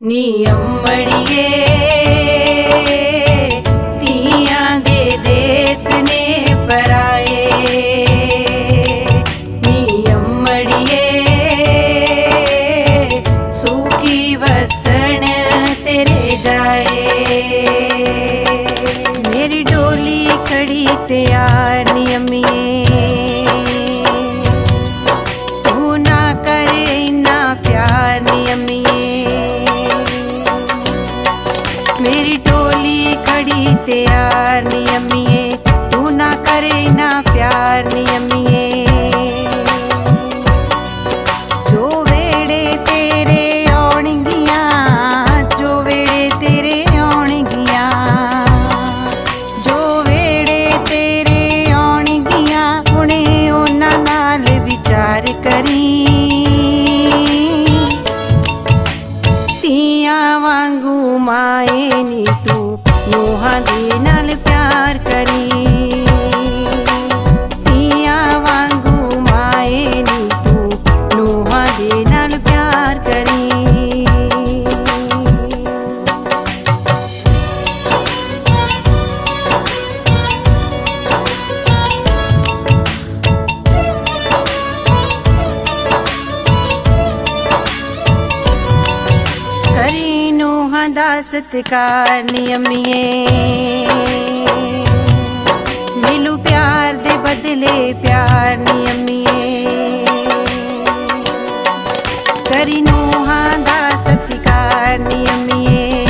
ਨੀ ਅੰਮੜੀਏ ਖੜੀ ਤਿਆਰ ਨੀ ਅੰਮੀਏ ਤੂੰ ਨਾ ਕਰੇ ਨਾ ਪਿਆਰ ਨੀ ਅੰਮੀਏ। ਕਰੀ ਦਾ ਸਤਿਕਾਰ ਨਿਯਮੀਏ ਮਿਲੂ ਪਿਆਰ ਦੇ ਬਦਲੇ ਪਿਆਰ ਨਿਯਮੀਏ ਕਰੀ ਨੂੰਹਾਂ ਦਾ ਸਤਿਕਾਰ ਨਿਯਮੀਏ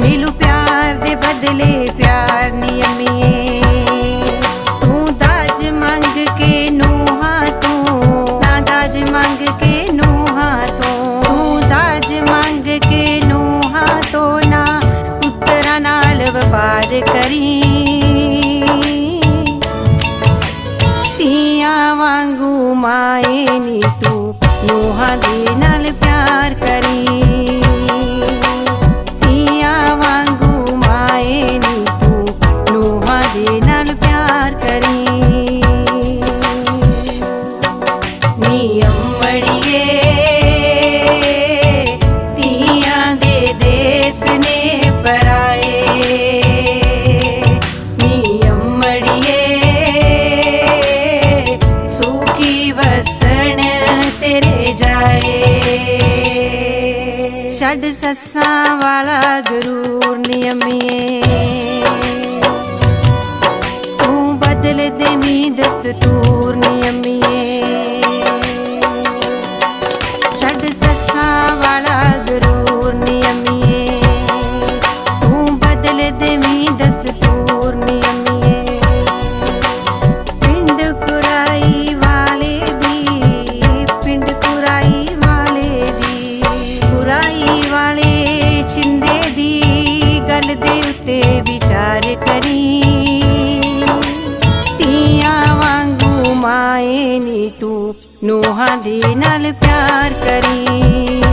ਮਿਲੂ ਪਿਆਰ ਦੇ ਬਦਲੇ ਵਪਾਰ ਕਰੀ। ਤੀਆਂ ਵਾਂਗੂ ਮਾਏ ਨੀ ਤੂੰ, ਨੂੰਹਾਂ ਦੇ ਨਾਲ ਪਿਆਰ ਕਰੀ। ਤੀਆਂ ਵਾਂਗੂ ਮਾਏ ਨੀ ਤੂੰ, ਨੂੰਹਾਂ ਦੇ ਨਾਲ ਪਿਆਰ ਕਰੀ। ਨੀ ਅੰਮੜੀਏ ਤੀਆਂ ਦੇ ਦੇਸ ਨੇ ਛੱਡ ਸੱਸਾਂ ਵਾਲਾ ਗਰੂਰ ਨਿਯਮੀਏ ਤੂੰ ਬਦਲ ਦੇਵੀਂ ਦਸਤੂਰ ਵਾਂਗੂ ਦੇ ਨਾਲ ਪਿਆਰ ਕਰੀ।